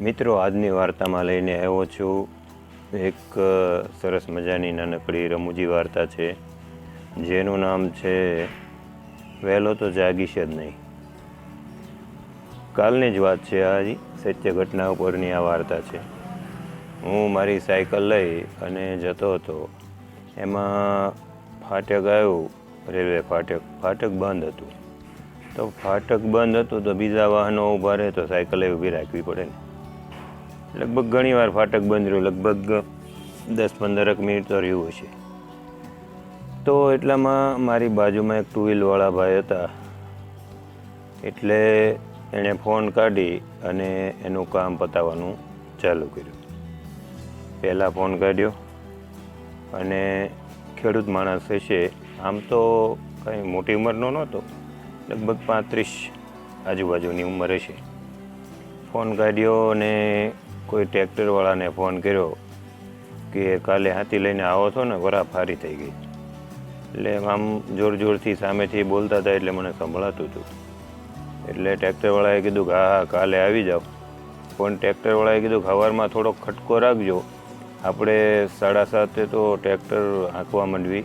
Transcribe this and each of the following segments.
મિત્રો, આજની વાર્તામાં લઈને આવ્યો છું. એક સરસ મજાની નાનકડી રમૂજી વાર્તા છે, જેનું નામ છે, વહેલો તો જાગીશ જ નહીં. કાલની જ વાત છે આ સત્ય ઘટના ઉપરની આ વાર્તા છે. હું મારી સાયકલ લઈ અને જતો હતો. એમાં ફાટક આવ્યું, રેલવે ફાટક ફાટક બંધ હતું. તો ફાટક બંધ હતું તો બીજા વાહનો ઊભા રહે તો સાયકલે ઊભી રાખવી પડે ને. લગભગ ઘણી વાર ફાટક બંધ રહ્યું, લગભગ દસ પંદરક મિનિટ તો રહ્યું હશે. તો એટલામાં મારી બાજુમાં એક ટુ વ્હીલવાળા ભાઈ હતા. એટલે એણે ફોન કાઢી અને એનું કામ પતાવવાનું ચાલુ કર્યું. પહેલાં ફોન કાઢ્યો અને ખેડૂત માણસ હશે, આમ તો કંઈ મોટી ઉંમરનો નહોતો, લગભગ પાંત્રીસ આજુબાજુની ઉંમર હશે. ફોન કાઢ્યો અને કોઈ ટ્રેક્ટરવાળાને ફોન કર્યો કે કાલે હાથી લઈને આવો છો ને, વરા ફારી થઈ ગઈ. એટલે આમ જોર જોરથી સામેથી બોલતા હતા એટલે મને સંભળાતું હતું. એટલે ટ્રેક્ટરવાળાએ કીધું કે, હા કાલે આવી જાઓ. પણ ટ્રેક્ટરવાળાએ કીધું કે થોડોક ખટકો રાખજો. આપણે સાડા સાતે તો ટ્રેક્ટર હાંકવા માંડવી.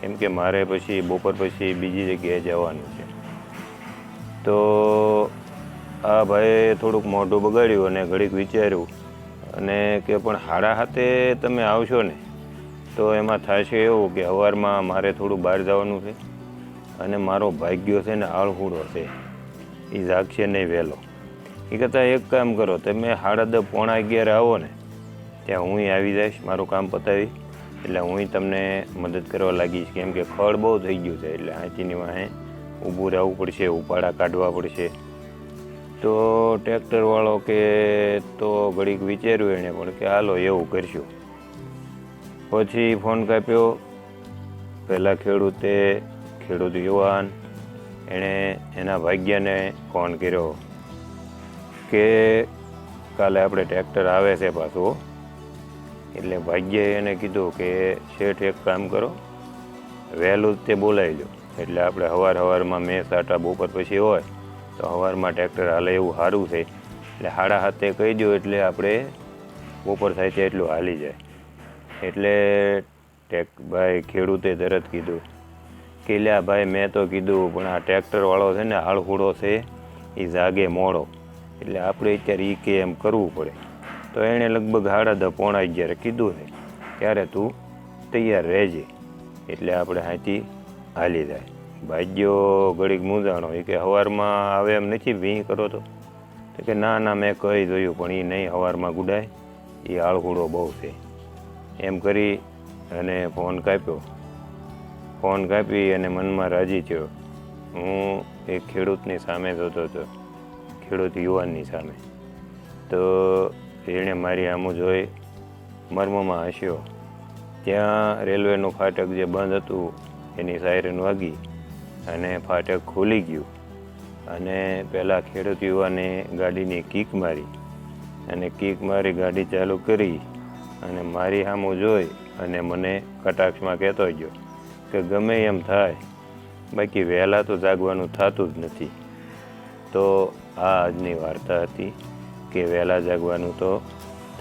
કેમ કે મારે પછી બપોર પછી બીજી જગ્યાએ જવાનું છે. તો આ ભાઈએ થોડુંક મોઢું બગાડ્યું અને ઘડીક વિચાર્યું અને કે પણ હાડા હાથે તમે આવશો ને, તો એમાં થશે એવું કે સવારમાં મારે થોડું બહાર જવાનું છે અને મારો ભાગ્યો છે ને આળહુડો છે. એ જાગશે નહીં વહેલો. એ કરતાં એક કામ કરો, તમે સાડા દસ પોણા અગિયાર આવો ને, ત્યાં હું આવી જઈશ, મારું કામ પતાવી, એટલે હું તમને મદદ કરવા લાગીશ. કેમ કે ખડ બહુ થઈ ગયું છે, એટલે હાથીની વાંહે ઊભું રહેવું પડશે, ઉપાડા કાઢવા પડશે. તો ટ્રેક્ટરવાળો કે તો ઘડીક વિચાર્યું એણે પણ કે હાલો એવું કરશું. પછી ફોન કાપ્યો. પહેલાં ખેડૂતે, ખેડૂત યુવાન, એણે એના ભાગ્યને ફોન કર્યો કે કાલે આપણે ટ્રેક્ટર આવે છે પાછું. એટલે ભાગ્યએ એને કીધું કે શેઠ એક કામ કરો, વહેલું જ તે બોલાવી લો એટલે આપણે હવાર હવારમાં મેં સાટા બપોર પછી હોય તો સવારમાં ટ્રેક્ટર હાલે એવું સારું છે. એટલે હાડા હાથે કહી દો એટલે આપણે બપોર થાય છે એટલું હાલી જાય. એટલે ટેક ભાઈ ખેડૂતે તરત કીધું કે લ્યા ભાઈ મેં તો કીધું, પણ આ ટ્રેક્ટરવાળો છે ને હાળહુડો છે એ જાગે મોડો. એટલે આપણે અત્યારે એ કે એમ કરવું પડે. તો એણે લગભગ સાડા દસ પોણા અગિયારે કીધું છે, ત્યારે તું તૈયાર રહેજે, એટલે આપણે હાથી હાલી જાય. ભાગ્યો ઘડીક મૂંઝાણો. એ કે સવારમાં આવે એમ નથી ભી કરો તો. કે ના ના, મેં કહી જોયું, પણ એ નહીં, હવારમાં ગુડાય. એ આળહુડો બહુ છે. એમ કરી અને ફોન કાપ્યો. ફોન કાપી અને મનમાં રાજી થયો. હું એક ખેડૂતની સામે જોતો હતો. ખેડૂત યુવાનની સામે. તો એણે મારી આમું જોઈ, મર્મમાં હસ્યો. ત્યાં રેલવેનું ફાટક જે બંધ હતું, એની સાયરન વાગી. અને ફાટક ખોલી ગયું. અને પહેલાં ખેડૂત યુવાને ગાડીની કીક મારી. અને કીક મારી ગાડી ચાલુ કરી અને મારી સામું જોઈ અને મને કટાક્ષમાં કહેતો ગયો કે ગમે એમ થાય, બાકી વહેલા તો જાગવાનું થતું જ નથી. તો આ આજની વાર્તા હતી કે વહેલા જાગવાનું તો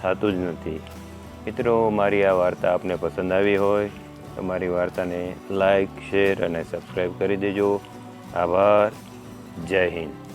થતું જ નથી. મિત્રો, મારી આ વાર્તા આપને પસંદ આવી હોય તો મારી વાર્તાને લાઈક શેર અને સબસ્ક્રાઈબ કરી દેજો. આભાર. જય હિન્દ.